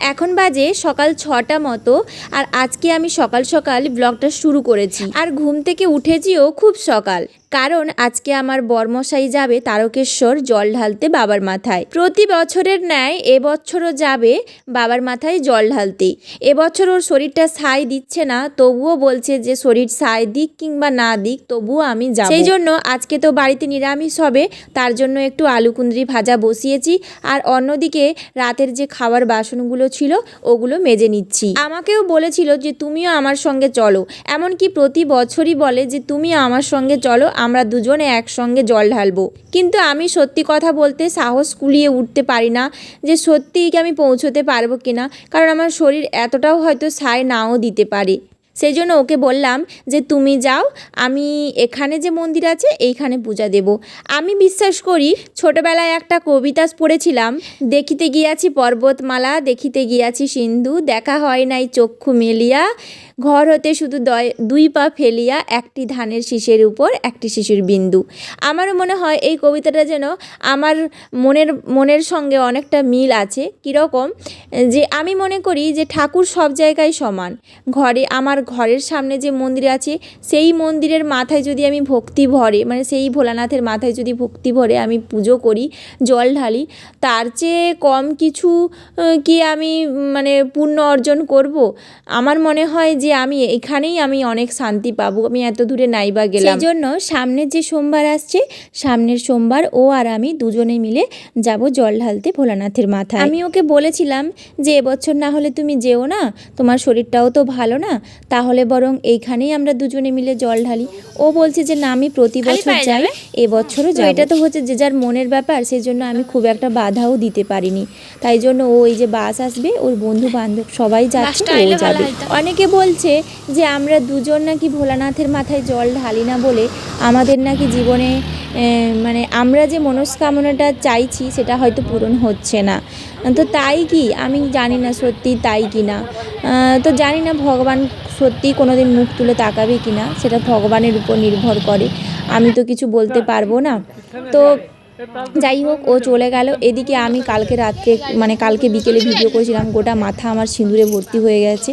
এখন বাজে সকাল ছটা মতো আর আজকে আমি সকাল সকাল ব্লগটা শুরু করেছি। আর ঘুম থেকে উঠেছিও খুব সকাল। কারণ আজকে আমার বর্মশাই যাবে তারকেশ্বর, জল ঢালতে বাবার মাথায়। প্রতি বছরের ন্যায় এবছরও যাবে বাবার মাথায় জল ঢালতে। এবছর ওর শরীরটা সায় দিচ্ছে না, তবুও বলছে যে শরীর সায় দিক কিংবা না দিক, তবুও আমি যাব। সেই জন্য আজকে তো বাড়িতে নিরামিষ হবে, তার জন্য একটু আলু কুঁদরি ভাজা বসিয়েছি, আর অন্যদিকে রাতের যে খাবার বাসনগুলো ছিল, ওগুলো মেজে নিচ্ছি। আমাকেও বলেছিল যে তুমিও আমার সঙ্গে চলো, এমনকি প্রতি বছরই বলে যে তুমিও আমার সঙ্গে চলো আমরা দুজনে একসঙ্গে জল ঢালবো। কিন্তু আমি সত্যি কথা বলতে সাহস কুলিয়ে উঠতে পারি না যে সত্যিই কি আমি পৌঁছতে পারব কিনা। কারণ আমার শরীর এতটাও হয়তো সায় নাও দিতে পারে। সেই জন্য ওকে বললাম যে, তুমি যাও, আমি এখানে যে মন্দির আছে, এইখানে পূজা দেব। আমি বিশ্বাস করি ছোটবেলায় একটা কবিতা পড়েছিলাম, দেখিতে গিয়াছি পর্বতমালা, দেখিতে গিয়াছি সিন্ধু, দেখা হয় নাই চক্ষু মেলিয়া, ঘর হতে শুধু দয়- দুই পা ফেলিয়া, একটি ধানের শীষের উপর, একটি শিশুর বিন্দু। আমারও মনে হয় এই কবিতাটা যেন আমার মনের মনের সঙ্গে অনেকটা মিল আছে। কীরকম? যে, আমি মনে করি যে, ঠাকুর সব জায়গায় সমান। ঘরে আমার ঘরের সামনে যে মন্দির আছে সেই মন্দিরের মাথায় যদি আমি ভক্তি ভরে মানে সেই ভোলানাথের মাথায় যদি ভক্তি ভরে আমি পুজো করি জল ঢালি তার চেয়ে কম কিছু কি আমি মানে পুণ্য অর্জন করব? আমার মনে হয় যে আমি এখানেই আমি অনেক শান্তি পাবো। আমি এত দূরে নাইবা গেলাম। সেই জন্য সামনের যে সোমবার আসছে সামনের সোমবার ও আর আমি দুজনে মিলে যাব জল ঢালতে ভোলানাথের মাথায়। আমি ওকে বলেছিলাম যে এবছর না হলে তুমি যেও না তোমার শরীরটাও তো ভালো না তাহলে বরং এইখানেই আমরা দুজনে মিলে জল ঢালি। ও বলছে যে না আমি প্রতি বছর যাই এবছরও যাই এটা তো হচ্ছে যে যার মনের ব্যাপার সেই জন্য আমি খুব একটা বাধাও দিতে পারিনি। তাই জন্য ও এই যে বাস আসবে ওর বন্ধু বান্ধব সবাই যাচ্ছে ও যাবে। অনেকে বলছে যে আমরা দুজন নাকি ভোলানাথের মাথায় জল ঢালি না বলে আমাদের নাকি জীবনে মানে আমরা যে মনস্কামনাটা চাইছি সেটা হয়তো পূরণ হচ্ছে না। তো তাই কি? আমি জানি না সত্যি তাই কি না। তো জানি না ভগবান সত্যি কোনো দিন মুখ তুলে তাকাবে কি না সেটা ভগবানের উপর নির্ভর করে। আমি তো কিছু বলতে পারব না। তো যাই হোক, ও চলে গেল। এদিকে আমি কালকে রাত্রে মানে কালকে বিকেলে ভিডিও করেছিলাম। গোটা মাথা আমার সিঁদুরে ভর্তি হয়ে গেছে।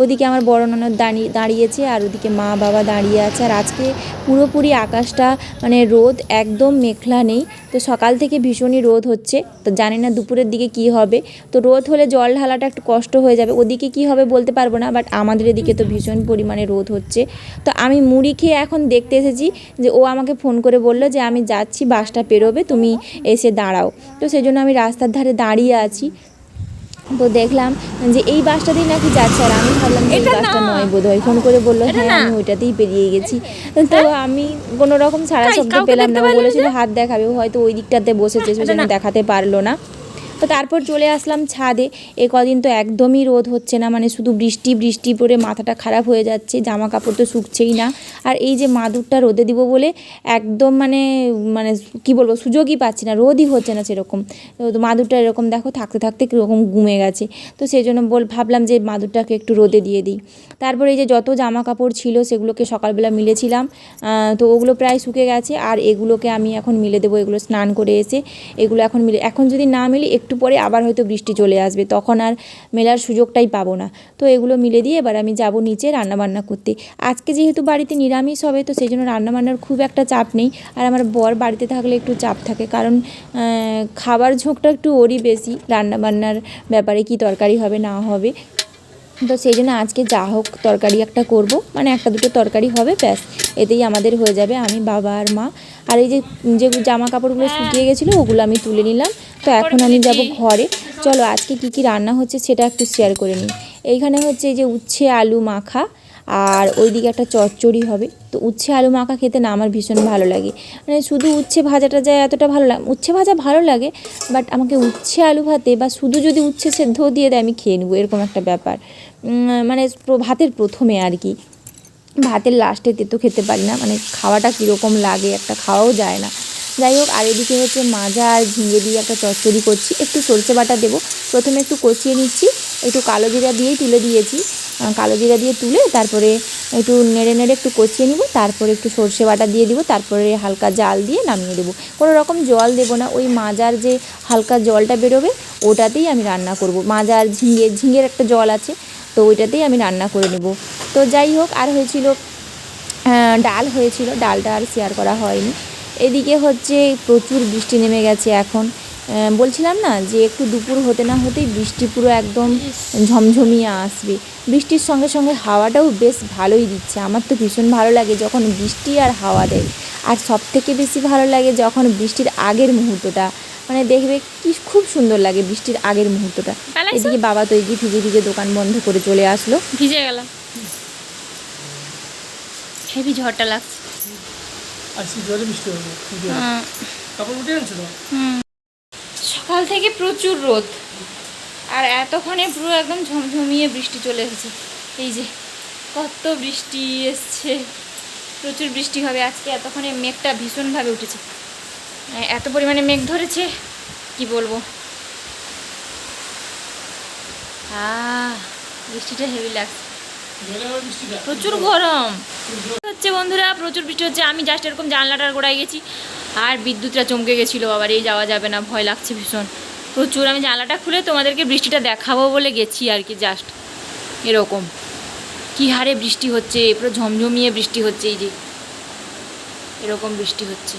ওদিকে আমার বড় ননদ দাঁড়িয়ে দাঁড়িয়েছে আর ওদিকে মা বাবা দাঁড়িয়ে আছে। আর আজকে পুরোপুরি আকাশটা মানে রোদ একদম মেঘলা নেই। তো সকাল থেকে ভীষণই রোদ হচ্ছে। তো জানি না দুপুরের দিকে কি হবে। তো রোদ হলে জল ঢালাটা একটু কষ্ট হয়ে যাবে। ওদিকে কি হবে বলতে পারব না বাট আমাদের এদিকে তো ভীষণ পরিমাণে রোদ হচ্ছে। তো আমি মুড়ি খেয়ে এখন দেখতে এসেছি যে ও আমাকে ফোন করে বলল যে আমি যাচ্ছি, বাসটা পেরোবে। তুমি এসে দাঁড়াও। তো সেই জন্য আমি রাস্তার ধারে দাঁড়িয়ে আছি। তো দেখলাম যে এই বাসটাতেই নাকি যাচ্ছে আর আমি ভাবলাম এই বাসটা নয় বোধ হয় ফোন করে বলল হ্যাঁ আমি ওইটাতেই পেরিয়ে গেছি। তো আমি কোনো রকম সারা শব্দ পেলাম না। ও বলেছিল হাত দেখাবে। হয়তো ওই দিকটাতে বসেছে সেজন্য দেখাতে পারল না। তো তারপর চলে আসলাম ছাদে। এ কদিন তো একদমই রোদ হচ্ছে না মানে শুধু বৃষ্টি বৃষ্টি পরে মাথাটা খারাপ হয়ে যাচ্ছে জামা কাপড় তো শুকছেই না। আর এই যে মাদুরটা রোদে দিব বলে একদম মানে মানে কি বলব, সুযোগই পাচ্ছি না, রোদই হচ্ছে না সেরকম। তো মাদুরটা এরকম দেখো, থাকতে থাকতে কীরকম গুমে গেছে। তো সেই জন্য বল, ভাবলাম যে মাদুরটাকে একটু রোদে দিয়ে দিই। তারপরে এই যে যত জামা কাপড় ছিল সেগুলোকে সকালবেলা মিলেছিলাম তো ওগুলো প্রায় শুকে গেছে। আর এগুলোকে আমি এখন মিলে দেবো, এগুলো স্নান করে এসে, এগুলো এখন মিলে, এখন যদি না মিলি একটু পরে আবার হয়তো বৃষ্টি চলে আসবে তখন আর মেলার সুযোগটাই পাবো না। তো এগুলো মিলে দিয়ে এবার আমি যাব নিচে রান্নাবান্না করতে। আজকে যেহেতু বাড়িতে নিরামিষ হবে তো সেই জন্য রান্নাবান্নার খুব একটা চাপ নেই। আর আমার বর বাড়িতে থাকলে একটু চাপ থাকে কারণ খাবার ঝোঁকটা একটু ওরই বেশি। রান্নাবান্নার ব্যাপারে কি তরকারি হবে না হবে। তো সেই জন্য আজকে যা হোক তরকারি একটা করব। মানে একটা দুটো তরকারি হবে ব্যাস। এতেই আমাদের হয়ে যাবে আমি বাবা আর মা। আর এই যে যে জামা কাপড়গুলো শুকিয়ে গেছিল ওগুলো আমি তুলে নিলাম। তো এখন আমি যাব ঘরে। চলো আজকে কি কি রান্না হচ্ছে সেটা একটু শেয়ার করে নিই। এইখানে হচ্ছে এই যে উচ্ছে আলু মাখা আর ওইদিকে একটা চচ্চড়ি হবে। তো উচ্ছে আলু মাখা খেতে না আমার ভীষণ ভালো লাগে। মানে শুধু উচ্ছে ভাজাটা যায় এতটা ভালো লাগে উচ্ছে ভাজা ভালো লাগে বাট আমাকে উচ্ছে আলু ভাতে বা শুধু যদি উচ্ছে সেদ্ধ দিয়ে দেয় আমি খেয়ে নেব এরকম একটা ব্যাপার। মানে ভাতের প্রথমে আর কি। ভাতের লাস্টে তেতো খেতে পারি না। মানে খাওয়াটা কীরকম লাগে একটা খাওয়াও যায় না। যাই হোক, আর এদিকে হচ্ছে মাজা আর ঝিঙে দিয়ে একটা চচ্চড়ি করছি। একটু সরষে বাটা দেবো। প্রথমে একটু কষিয়ে নিচ্ছি। একটু কালো জিরা দিয়েই তুলে দিয়েছি। কালো জিরা দিয়ে তুলে তারপরে একটু নেড়ে নেড়ে একটু কষিয়ে নিব। তারপরে একটু সর্ষে বাটা দিয়ে দিব। তারপরে হালকা জাল দিয়ে নামিয়ে দেবো। কোনো রকম জল দেবো না। ওই মাজার যে হালকা জলটা বেরোবে, ওটাতেই আমি রান্না করব। মাজার ঝিঙে, ঝিঙের একটা জল আছে, তো ওইটাতেই আমি রান্না করে নেব। তো যাই হোক, আর হয়েছিল ডাল হয়েছিল। ডালটা আর শেয়ার করা হয়নি। এদিকে হচ্ছে প্রচুর বৃষ্টি নেমে গেছে এখন। বলছিলাম না যে একটু দুপুর হতে না হতেই বৃষ্টি পুরো একদম ঝমঝমিয়ে আসবে। বৃষ্টির সঙ্গে সঙ্গে হাওয়াটাও বেশ ভালোই দিচ্ছে। আমার তো ভীষণ ভালো লাগে যখন বৃষ্টি আর হাওয়া দেয়। আর সব থেকে বেশি ভালো লাগে যখন বৃষ্টির আগের মুহূর্তটা। মানে দেখবে কি খুব সুন্দর লাগে বৃষ্টির আগের মুহূর্তটা। এদিকে বাবা তো এই যে ভিজে ভিজে দোকান বন্ধ করে চলে আসলো। ভিজে গেলাম। হেভি ঝড়টা লাগছে। আজকে জলে বৃষ্টি হবে হুম, উঠে আনছো সকাল থেকে প্রচুর রোদ। আর এতক্ষণে পুরো একদম ঝমঝমিয়ে বৃষ্টি চলে এসেছে। এই যে কত বৃষ্টি এসছে। প্রচুর বৃষ্টি হবে। আজকে এতক্ষণে মেঘটা ভীষণভাবে উঠেছে। মানে এত পরিমাণে মেঘ ধরেছে কি বলব? বৃষ্টিটা হেভি লাগছে। প্রচুর গরম। হচ্ছে বন্ধুরা, প্রচুর বৃষ্টি হচ্ছে। আমি জাস্ট এরকম জানলাটার গোড়ায় গেছি। আর বিদ্যুৎটা চমকে গেছিল আবার এই যাওয়া যাবে না, ভয় লাগছে ভীষণ। প্রচুর, আমি জানলাটা খুলে তোমাদেরকে বৃষ্টিটা দেখাবো বলে গেছি আর কি জাস্ট এরকম। কী হারে বৃষ্টি হচ্ছে, পুরো ঝমঝমিয়ে বৃষ্টি হচ্ছে এই যে। এরকম বৃষ্টি হচ্ছে।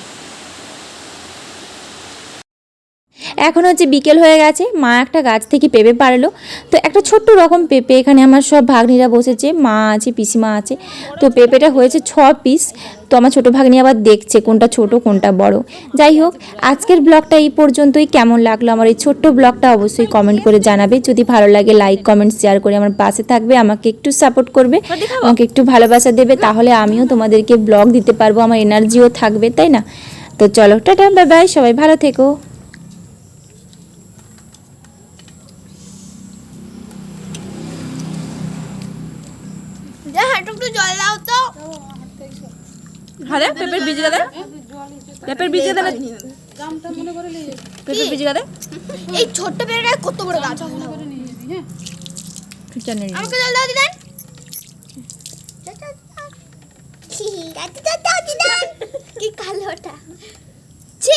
এখন হচ্ছে বিকেল হয়ে গেছে মা একটা গাছ থেকে পেঁপে পারল তো একটা ছোট্ট রকম পেঁপে এখানে আমার সব ভাগ্নিরা বসেছে মা আছে পিসিমা আছে। তো পেঁপেটা হয়েছে ছ পিস তো আমার ছোটো ভাগ্নি আবার দেখছে কোনটা ছোট কোনটা বড়। যাই হোক আজকের ব্লগটা এই পর্যন্তই। কেমন লাগল আমার এই ছোট্ট ব্লগটা অবশ্যই কমেন্ট করে জানাবে। যদি ভালো লাগে লাইক কমেন্ট শেয়ার করে আমার পাশে থাকবে আমাকে একটু সাপোর্ট করবে আমাকে একটু ভালোবাসা দেবে তাহলে আমিও তোমাদেরকে ব্লগ দিতে পারব আমার এনার্জিও থাকবে তাই না? তো চলো টাটা বাই বাই সবাই ভালো থেকো। যা হাঁটু একটু জল দাও তো। হারে পেঁপের বীজ গাদে পেঁপের বীজ গাদে পেঁপের বীজ গাদে এই ছোট্ট পেয়ার গায়ে কত বড় গাছ আমাকে জল দাও দিদান। কি? কালোটা ছি।